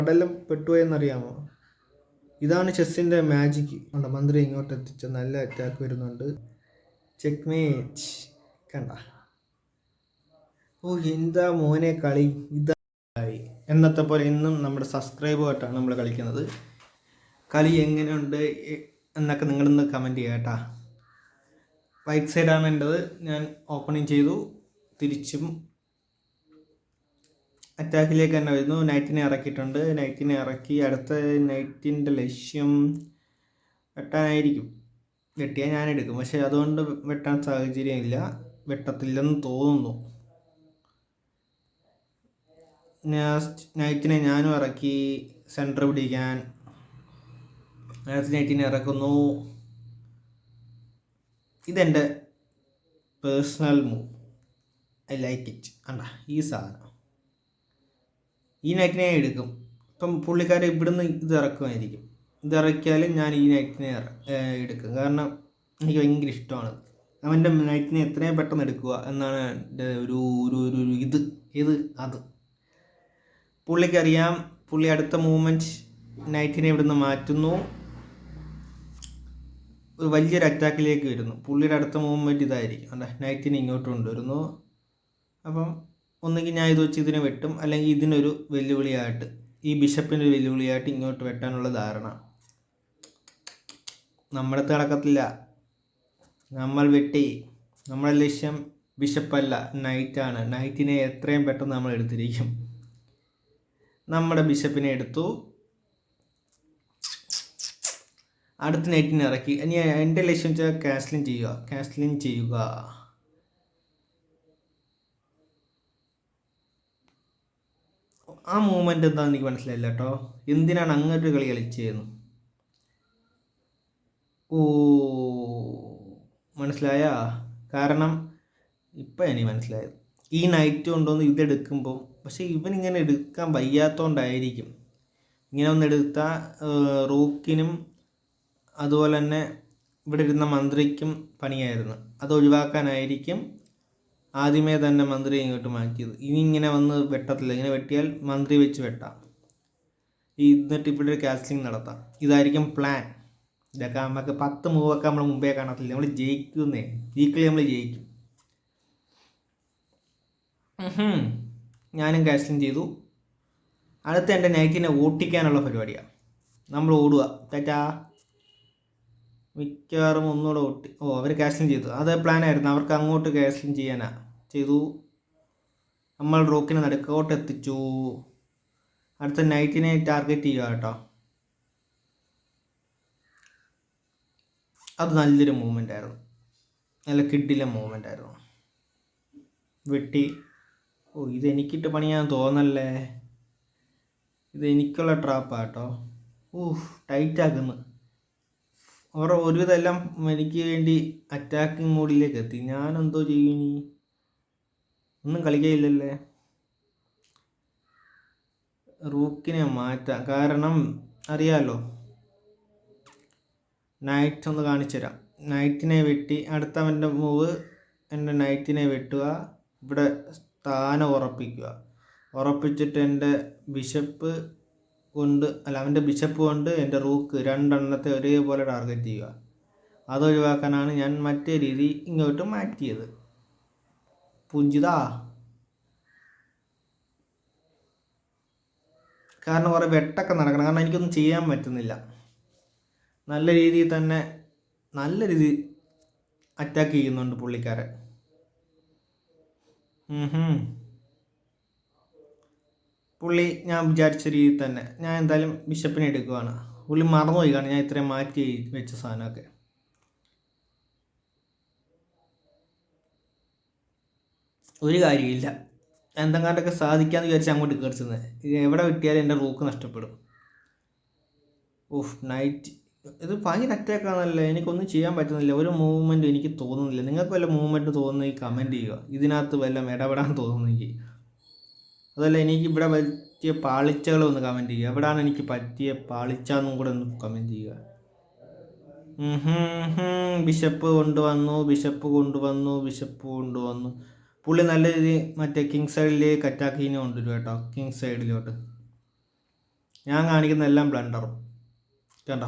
കടലിൽ പെട്ടുപോയെന്നറിയാമോ? ഇതാണ് ചെസ്സിന്റെ മാജിക് ഉണ്ട് മന്ത്രി ഇങ്ങോട്ട് എത്തിച്ച നല്ല അറ്റാക്ക് വരുന്നുണ്ട്. ചെക്ക് മേച്ച് കണ്ട. ഓ എന്താ മോനെ കളി? ഇതായി. എന്നത്തെ പോലെ ഇന്നും നമ്മുടെ സബ്സ്ക്രൈബുമായിട്ടാണ് നമ്മൾ കളിക്കുന്നത്. കളി എങ്ങനെയുണ്ട് എന്നൊക്കെ നിങ്ങളൊന്ന് കമന്റ് ചെയ്യുക കേട്ടാ. റൈറ്റ് സൈഡാണ് എന്റെത്. ഞാൻ ഓപ്പണിങ് ചെയ്തു. തിരിച്ചും അറ്റാക്കിലേക്ക് തന്നെ വരുന്നു. നൈറ്റിനെ ഇറക്കിയിട്ടുണ്ട്. നൈറ്റിനെ ഇറക്കി അടുത്ത നൈറ്റിന്റെ ലക്ഷ്യം വെട്ടാനായിരിക്കും. വെട്ടിയാൽ ഞാൻ എടുക്കും. പക്ഷെ അതുകൊണ്ട് വെട്ടാൻ സാഹചര്യം ഇല്ല. വെട്ടത്തില്ലെന്ന് തോന്നുന്നു. നൈറ്റിനെ ഞാനും ഇറക്കി സെന്റർ പിടിക്കാൻ. നൈറ്റിനെ ഇറക്കുന്നു. ഇതെന്റെ personal move I like it അണ്ട ഈ സാധനം. ഈ നെക്കിനെ എടുക്കും. ഇപ്പം പുള്ളിക്കാരൻ ഇവിടുന്ന് ഇത് ഇറക്കുമായിരിക്കും. ഇത് ഇറക്കിയാൽ ഞാൻ ഈ ഏർ എടുക്കും. കാരണം എനിക്ക് ഭയങ്കര ഇഷ്ടമാണ്. അവന്റെ നൈറ്റിനെ എത്രയും പെട്ടെന്ന് എടുക്കുക എന്നാണ് എന്റെ ഒരു ഒരു ഒരു ഇത്. ഇത് അത്. പുള്ളിക്കറിയാം. പുള്ളി അടുത്ത മൂമെന്റ് നൈറ്റിനെ ഇവിടുന്ന് മാറ്റുന്നു. ഒരു വലിയൊരു അറ്റാക്കിലേക്ക് വരുന്നു. പുള്ളിയുടെ അടുത്ത മൂവ്മെന്റ് ഇതായിരിക്കും. അല്ല നൈറ്റിനെ ഇങ്ങോട്ട് കൊണ്ടുവരുന്നു. അപ്പം ഒന്നുകിൽ ഞാൻ ഇത് വെച്ച് ഇതിനെ വെട്ടും അല്ലെങ്കിൽ ഇതിനൊരു വെല്ലുവിളിയായിട്ട് ഈ ബിഷപ്പിന്റെ വെല്ലുവിളിയായിട്ട് ഇങ്ങോട്ട് വെട്ടാനുള്ള ധാരണ. നമ്മുടെ തിളക്കത്തില്ല നമ്മൾ വെട്ടി. നമ്മുടെ ലക്ഷ്യം ബിഷപ്പല്ല നൈറ്റാണ് നൈറ്റിനെ എത്രയും പെട്ടെന്ന് നമ്മൾ എടുത്തിരിക്കും. നമ്മുടെ ബിഷപ്പിനെ എടുത്തു. അടുത്ത നൈറ്റിനെ ഇറക്കി. ഇനി എന്റെ ലക്ഷ്യം വെച്ചാൽ കാസ്ലിൻ ചെയ്യുക. കാസ്ലിൻ ചെയ്യുക. ആ മൂമെന്റ് എന്താണെന്ന് എനിക്ക് മനസ്സിലായില്ല കേട്ടോ എന്തിനാണ് അങ്ങനൊരു കളി കളിച്ചതെന്ന് ഓ മനസ്സിലായ? കാരണം ഇപ്പം എനിക്ക് മനസ്സിലായത്. ഈ നൈറ്റ് കൊണ്ടുവന്ന് ഇതെടുക്കുമ്പോൾ പക്ഷേ ഇവനിങ്ങനെ എടുക്കാൻ വയ്യാത്തതുകൊണ്ടായിരിക്കും ഇങ്ങനെ ഒന്ന് എടുത്താൽ റൂക്കിനും അതുപോലെ തന്നെ ഇവിടെ ഇരുന്ന മന്ത്രിക്കും പണിയായിരുന്നു. അത് ഒഴിവാക്കാനായിരിക്കും ആദ്യമേ തന്നെ മന്ത്രി ഇങ്ങോട്ട് മാറ്റിയത്. ഇനി ഇങ്ങനെ വന്ന് വെട്ടത്തില്ല. ഇങ്ങനെ വെട്ടിയാൽ മന്ത്രി വെച്ച് വെട്ടാം. ഈ എന്നിട്ട് ഇവിടെ ഒരു കാസ്റ്റിംഗ് നടത്താം. ഇതായിരിക്കും പ്ലാൻ ഇതൊക്കെ നമുക്ക് പത്ത് മൂവൊക്കെ നമ്മൾ മുമ്പേ കാണത്തില്ല. നമ്മൾ ജയിക്കുന്നേ. വീക്കിലി നമ്മൾ ജയിക്കും. ഞാനും കാസ്റ്റിംഗ് ചെയ്തു. അടുത്ത എന്റെ നൈറ്റിനെ ഓട്ടിക്കാനുള്ള പരിപാടിയാണ് നമ്മൾ ഓടുക. തെറ്റാ മിക്കവാറും ഒന്നുകൂടെ ഓട്ടി. ഓ അവർ കാസ്റ്റിംഗ് ചെയ്തു. അത് പ്ലാനായിരുന്നു അവർക്ക് അങ്ങോട്ട് കാസ്റ്റിംഗ് ചെയ്യാനാ. ചെയ്തു. നമ്മൾ റോക്കിനെ നടുക്കോട്ട് എത്തിച്ചു അടുത്ത നൈറ്റിനെ ടാർഗറ്റ് ചെയ്യുക കേട്ടോ. അത് നല്ലൊരു മൂവ്മെന്റ് ആയിരുന്നു. നല്ല കിഡിലെ മൂവ്മെന്റ് ആയിരുന്നു. വെട്ടി ഓ ഇത് എനിക്കിട്ട് പണിയാൻ തോന്നല്ലേ? ഇത് എനിക്കുള്ള ട്രാപ്പാ കേട്ടോ. ഊഹ് ടൈറ്റ് ആക്കുന്നു. അവരുടെ ഒരുവിധം എല്ലാം എനിക്ക് വേണ്ടി അറ്റാക്കിംഗ് മോഡിലേക്ക് എത്തി. ഞാനെന്തോ ചെയ്യും ഇനി? ഒന്നും കളിക്കയില്ലല്ലേ? റൂക്കിനെ മാറ്റാം കാരണം അറിയാലോ. നൈറ്റ് ഒന്ന് കാണിച്ചു തരാം. നൈറ്റിനെ വെട്ടി അടുത്തവന്റെ മൂവ് എന്റെ നൈറ്റിനെ വെട്ടുക. ഇവിടെ സ്ഥാനം ഉറപ്പിക്കുക. ഉറപ്പിച്ചിട്ട് എന്റെ ബിഷപ്പ് കൊണ്ട് അല്ല അവന്റെ ബിഷപ്പ് കൊണ്ട് എന്റെ റൂക്ക് രണ്ടെണ്ണത്തെ ഒരേപോലെ ടാർഗറ്റ് ചെയ്യുക. അതൊഴിവാക്കാനാണ് ഞാൻ മറ്റേ രീതി ഇങ്ങോട്ട് മാറ്റിയത്. പുഞ്ചിതാ. കാരണം കുറേ വെട്ടൊക്കെ നടക്കണം. കാരണം എനിക്കൊന്നും ചെയ്യാൻ പറ്റുന്നില്ല. നല്ല രീതിയിൽ തന്നെ നല്ല രീതി അറ്റാക്ക് ചെയ്യുന്നുണ്ട് പുള്ളിക്കാരൻ. പുള്ളി ഞാൻ വിചാരിച്ച രീതിയിൽ തന്നെ. ഞാൻ എന്തായാലും ബിഷപ്പിനെ എടുക്കുവാണ്. പുള്ളി മറന്നുപോയി കാരണം ഞാൻ ഇത്രയും മാറ്റി വെച്ച സാധനമൊക്കെ. ഒരു കാര്യമില്ല എന്തെങ്കിലൊക്കെ സാധിക്കാമെന്ന് വിചാരിച്ച് അങ്ങോട്ട് കയറിച്ചത് എവിടെ കിട്ടിയാലും എന്റെ റൂക്ക് നഷ്ടപ്പെടും. ഓഫ് നൈറ്റ് ഇത് ഭയങ്കര അറ്റാക്കാണല്ലേ എനിക്കൊന്നും ചെയ്യാൻ പറ്റുന്നില്ല. ഒരു മൂവ്മെന്റും എനിക്ക് തോന്നുന്നില്ല. നിങ്ങൾക്ക് വല്ല മൂവ്മെന്റ് തോന്നുന്നെങ്കിൽ കമന്റ് ചെയ്യുക. ഇതിനകത്ത് വല്ല ഇടപെടാൻ തോന്നുന്നെങ്കിൽ. അതല്ല എനിക്ക് ഇവിടെ പറ്റിയ പാളിച്ചകൾ ഒന്ന് കമന്റ് ചെയ്യുക. എവിടെയാണ് എനിക്ക് പറ്റിയ പാളിച്ച എന്നും കൂടെ ഒന്ന് കമന്റ് ചെയ്യുക. ബിഷപ്പ് കൊണ്ടുവന്നു ബിഷപ്പ് കൊണ്ടുവന്നു ബിഷപ്പ് കൊണ്ടുവന്നു. പുള്ളി നല്ല രീതി മറ്റേ കിങ് സൈഡിലേക്ക് അറ്റാക്കിനെ കൊണ്ടുവരും കേട്ടോ. കിങ് സൈഡിലോട്ട്. ഞാൻ കാണിക്കുന്ന എല്ലാം ബ്ലണ്ടറും കണ്ട?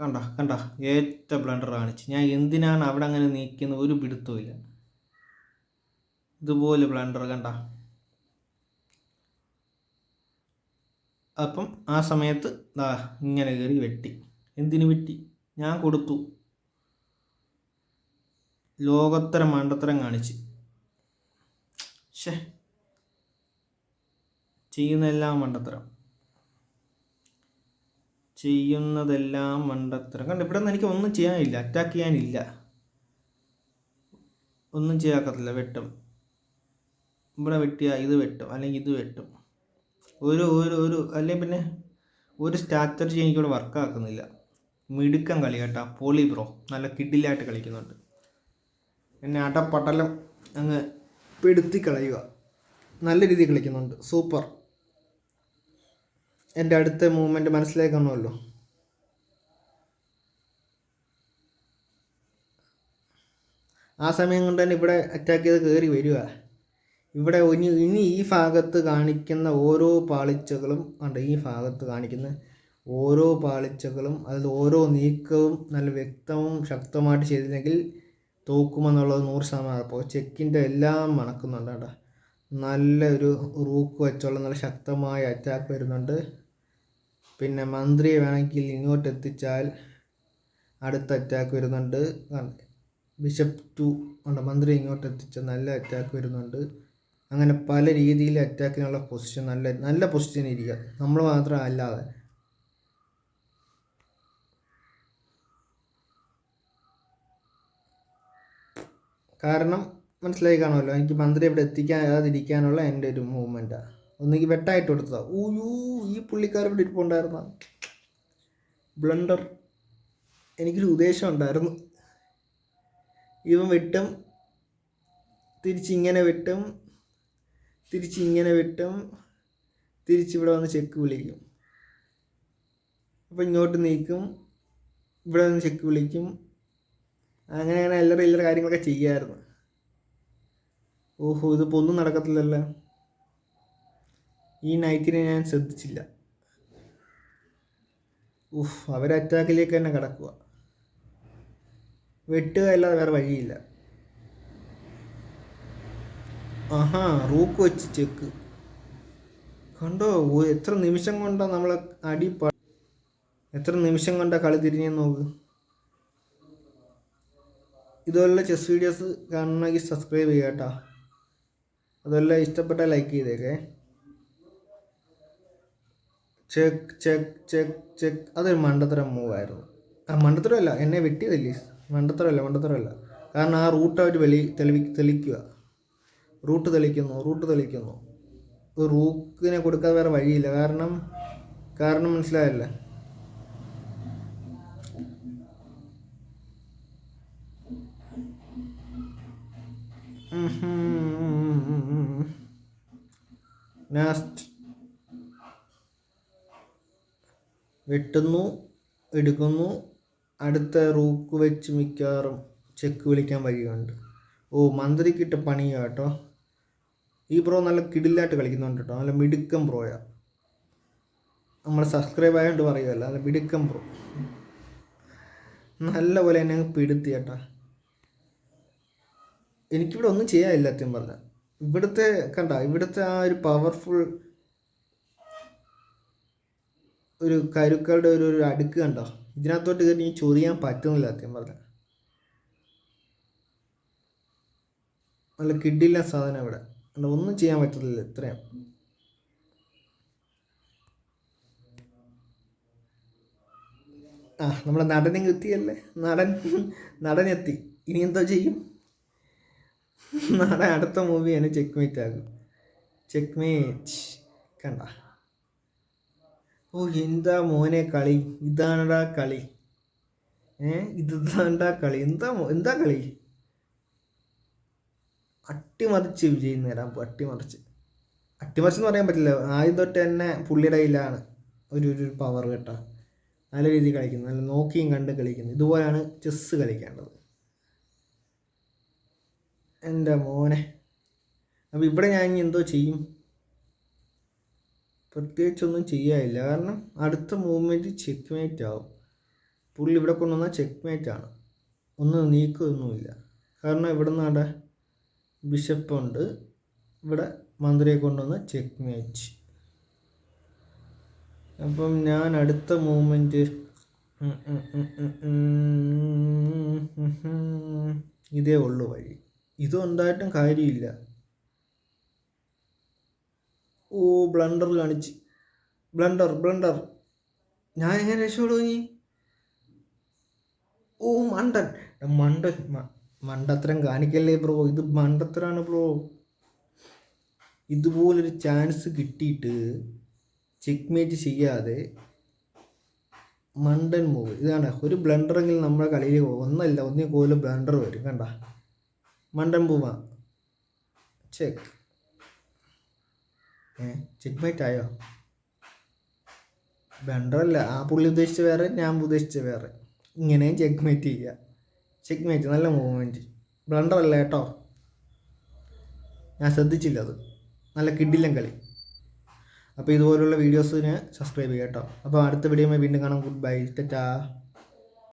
കണ്ട? കണ്ട? ഏറ്റ ബ്ലണ്ടർ കാണിച്ച്. ഞാൻ എന്തിനാണ് അവിടെ അങ്ങനെ നീക്കുന്നത് ഒരു പിടുത്തവും ഇല്ല. ഇതുപോലെ ബ്ലണ്ടർ കണ്ട? അപ്പം ആ സമയത്ത് ദാ ഇങ്ങനെ കയറി വെട്ടി. എന്തിനു വെട്ടി? ഞാൻ കൊടുത്തു. ലോകത്തരം മണ്ടത്തരം കാണിച്ച്. ഷേ ചെയ്യുന്നതെല്ലാം മണ്ടത്തരം. ചെയ്യുന്നതെല്ലാം മണ്ടത്തരം. കണ്ട ഇവിടെ നിന്ന് എനിക്ക് ഒന്നും ചെയ്യാനില്ല. അറ്റാക്ക് ചെയ്യാനില്ല. ഒന്നും ചെയ്യാക്കത്തില്ല. വെട്ടും. ഇവിടെ വെട്ടിയ ഇത് വെട്ടും. അല്ലെങ്കിൽ ഇത് വെട്ടും. ഒരു ഒരു ഒരു അല്ലെങ്കിൽ പിന്നെ? ഒരു സ്ട്രാറ്റജി എനിക്കിവിടെ വർക്കാക്കുന്നില്ല മിടുക്കം കളി കേട്ടാ. പോളി ബ്രോ നല്ല കിഡിലായിട്ട് കളിക്കുന്നുണ്ട്. എന്നെ അടപ്പടലം അങ്ങ് പെടുത്തി കളയുക. നല്ല രീതിയിൽ കളിക്കുന്നുണ്ട്. സൂപ്പർ എന്റെ അടുത്ത മൂവ്മെന്റ് മനസ്സിലാക്കണമല്ലോ ആ സമയം കൊണ്ട് തന്നെ ഇവിടെ അറ്റാക്ക് ചെയ്ത് കയറി വരിക ഇവിടെ ഇനി ഇനി ഈ ഭാഗത്ത് കാണിക്കുന്ന ഓരോ പാളിച്ചകളും ഉണ്ട് ഈ ഭാഗത്ത് കാണിക്കുന്ന ഓരോ പാളിച്ചകളും അതിൽ ഓരോ നീക്കവും നല്ല വ്യക്തവും ശക്തമായിട്ട് ചെയ്തില്ലെങ്കിൽ തോക്കുമെന്നുള്ളത് നൂറ് ശതമാനം അപ്പോൾ ചെക്കിന്റെ എല്ലാം മണക്കുന്നുണ്ട് കേട്ടോ. നല്ല ഒരു റൂക്ക് വെച്ചുള്ള നല്ല ശക്തമായ അറ്റാക്ക് വരുന്നുണ്ട്. പിന്നെ മന്ത്രിയെ വേണമെങ്കിൽ ഇങ്ങോട്ട് എത്തിച്ചാൽ അടുത്ത അറ്റാക്ക് വരുന്നുണ്ട്. ബിഷപ്പ് ടു ഉണ്ട്. മന്ത്രി ഇങ്ങോട്ട് എത്തിച്ച നല്ല അറ്റാക്ക് വരുന്നുണ്ട്. അങ്ങനെ പല രീതിയിൽ അറ്റാക്കിനുള്ള പൊസിഷൻ നല്ല നല്ല പൊസിഷൻ ഇരിക്കുക. നമ്മൾ മാത്രം അല്ലാതെ. കാരണം മനസ്സിലായി കാണുമല്ലോ. എനിക്ക് മന്ത്രി ഇവിടെ എത്തിക്കാതിരിക്കാനുള്ള എന്റെ ഒരു മൂവ്മെന്റാണ് ഒന്നെങ്കിൽ വെട്ടായിട്ട് കൊടുത്തതാണ് ഊയൂ ഈ പുള്ളിക്കാർ ഇവിടെ ഇരിപ്പുണ്ടായിരുന്ന. ബ്ലണ്ടർ എനിക്കൊരു ഉദ്ദേശം ഉണ്ടായിരുന്നു. ഇവൻ വെട്ടും തിരിച്ചിങ്ങനെ വെട്ടും തിരിച്ചിങ്ങനെ വെട്ടും തിരിച്ചിവിടെ വന്ന് ചെക്ക് വിളിക്കും. അപ്പോൾ ഇങ്ങോട്ട് നീക്കും ഇവിടെ വന്ന് ചെക്ക് വിളിക്കും. അങ്ങനെ അങ്ങനെ എല്ലാ എല്ലാ കാര്യങ്ങളൊക്കെ ചെയ്യായിരുന്നു. ഓഹോ ഇതിപ്പോൾ ഒന്നും നടക്കത്തില്ലല്ലോ. ഈ നൈറ്റിനെ ഞാൻ ശ്രദ്ധിച്ചില്ല. ഉഫ് അവർ അറ്റാക്കിലേക്ക് തന്നെ കിടക്കുക വെട്ടുക അല്ലാതെ വേറെ വഴിയില്ല. ആഹാ റൂക്ക് വെച്ച് ചെക്ക് കണ്ടോ എത്ര നിമിഷം കൊണ്ടാ നമ്മളെ അടി എത്ര നിമിഷം കൊണ്ടാ കളി തിരിഞ്ഞെന്ന് നോക്ക്. ഇതുപോലുള്ള ചെസ് വീഡിയോസ് കാണണമെങ്കിൽ സബ്സ്ക്രൈബ് ചെയ്യുക കേട്ടോ. അതുപോലെ ഇഷ്ടപ്പെട്ട ലൈക്ക് ചെയ്തേക്കേ. ചെക്ക് ചെക്ക് ചെക്ക് ചെക്ക് അതൊരു മണ്ടത്തരം മൂവായിരുന്നു ആ മണ്ടത്തരമല്ല എന്നെ വെട്ടിയതല്ലേ? മണ്ടത്തരമല്ല മണ്ടത്തരമല്ല. കാരണം ആ റൂട്ട് അവർ വെളി തെളി തെളിക്കുക റൂട്ട് തെളിക്കുന്നു റൂട്ട് തെളിക്കുന്നു റൂക്കിനെ കൊടുക്കാതെ വേറെ വഴിയില്ല. കാരണം കാരണം മനസ്സിലായല്ലേ? ലാസ്റ്റ് വെട്ടുന്നു എടുക്കുന്നു. അടുത്ത റൂക്ക് വെച്ച് മിക്കവാറും ചെക്ക് വിളിക്കാൻ വഴിയുണ്ട്. ഓ മന്ത്രിക്കിട്ട് പണിയാ കേട്ടോ ഈ ബ്രോ നല്ല കിടിലായിട്ട് കളിക്കുന്നുണ്ട് കേട്ടോ നല്ല മിടുക്കം ബ്രോയാ നമ്മൾ സബ്സ്ക്രൈബ് ആയതുകൊണ്ട് പറയുമല്ലോ നല്ല മിടുക്കം ബ്രോ നല്ല പോലെ എന്നെ പിടുത്തി കേട്ടാ. എനിക്കിവിടെ ഒന്നും ചെയ്യാനില്ല സത്യം പറഞ്ഞാൽ ഇവിടുത്തെ കണ്ട ഇവിടുത്തെ ആ ഒരു പവർഫുൾ ഒരു കരുക്കളുടെ ഒരു ഒരു അടുക്ക് കണ്ടോ? ഇതിനകത്തോട്ട് എനിക്ക് ചൊറിയാൻ പറ്റുന്നില്ല സത്യം പറഞ്ഞാൽ നല്ല കിഡില്ല സാധനം ഇവിടെ. ഒന്നും ചെയ്യാൻ പറ്റത്തില്ല ഇത്രയും. ആ നമ്മുടെ നടനും എത്തിയല്ലേ? നടൻ നടൻ എത്തി ഇനി എന്തോ ചെയ്യും? നാളെ അടുത്ത മൂവി എന്നെ ചെക്ക് മേറ്റ് ആകും. ചെക്ക് മേറ്റ് കണ്ട. ഓ എന്താ മോനെ കളി? ഇതാണടാ കളി. ഏ ഇതാണ്ടാ കളി. എന്താ എന്താ കളി? അട്ടിമറിച്ച് വിജയം നേടാൻ അട്ടിമറിച്ച്. അട്ടിമറിച്ച് എന്ന് പറയാൻ പറ്റില്ല. ആദ്യം തൊട്ട് തന്നെ പുള്ളിയുടെ കയ്യിലാണ് ഒരു ഒരു പവർ കേട്ടോ. നല്ല രീതിയിൽ കളിക്കുന്നത്. നല്ല നോക്കിയും കണ്ട് കളിക്കുന്നത്. ഇതുപോലെയാണ് ചെസ്സ് കളിക്കേണ്ടത്. എന്റെ മോനെ അപ്പോൾ ഇവിടെ ഞാൻ ഇനി എന്തോ ചെയ്യും പ്രത്യേകിച്ചൊന്നും ചെയ്യാനില്ല കാരണം അടുത്ത മൂവ്മെന്റ് ചെക്ക് മേറ്റ് ആവും പുള്ളി ഇവിടെ കൊണ്ടുവന്നാൽ ചെക്ക് മേറ്റ് ആണ് ഒന്ന് നീക്കമൊന്നുമില്ല കാരണം ഇവിടെ നിന്നാടെ ബിഷപ്പുണ്ട് ഇവിടെ മന്ത്രിയെ കൊണ്ടുവന്ന് ചെക്ക് മേച്ച് അപ്പം ഞാൻ അടുത്ത മൂവ്മെന്റ് ഇതേ ഉള്ളു വഴി ഇതുണ്ടായിട്ടും കാര്യമില്ല. ഓ ബ്ലണ്ടർ കാണിച്ച്. Blunder blunder. ഞാൻ എങ്ങനെ രക്ഷപ്പെടും നീ ഓ മണ്ടൻ. മണ്ടൻ. മ- മണ്ടത്തരം കാണിക്കല്ലേ ബ്രോ? ഇത് മണ്ടത്തരാണ് ബ്രോ. ഇതുപോലൊരു ചാൻസ് കിട്ടിയിട്ട് ചെക്ക്മേറ്റ് ചെയ്യാതെ മണ്ടൻ മൂവ്. ഇതാണ് ഒരു ബ്ലണ്ടറെങ്കിലും നമ്മുടെ കളിയിൽ ഒന്നല്ല ഒന്നേ കൂടുതൽ ബ്ലണ്ടർ വരും. കണ്ട? മണ്ടൻ പൂവാ ചെക്ക് ഏ ചെക്ക്മേറ്റ് ആയോ? ബ്ലണ്ടറല്ല ആ പുള്ളി ഉദ്ദേശിച്ച വേറെ ഞാൻ ഉദ്ദേശിച്ച വേറെ. ഇങ്ങനെയും ചെക്ക്മേറ്റ് ചെയ്യുക ചെക്ക്മേറ്റ് നല്ല മൂവ്മെന്റ് ബ്ലണ്ടർ അല്ല കേട്ടോ. ഞാൻ ശ്രദ്ധിച്ചില്ല അത്. നല്ല കിഡിലും കളി. അപ്പോൾ ഇതുപോലുള്ള വീഡിയോസിന് സബ്സ്ക്രൈബ് ചെയ്യാം കേട്ടോ. അപ്പോൾ അടുത്ത വീഡിയോ വീണ്ടും കാണാം. Good bye Tata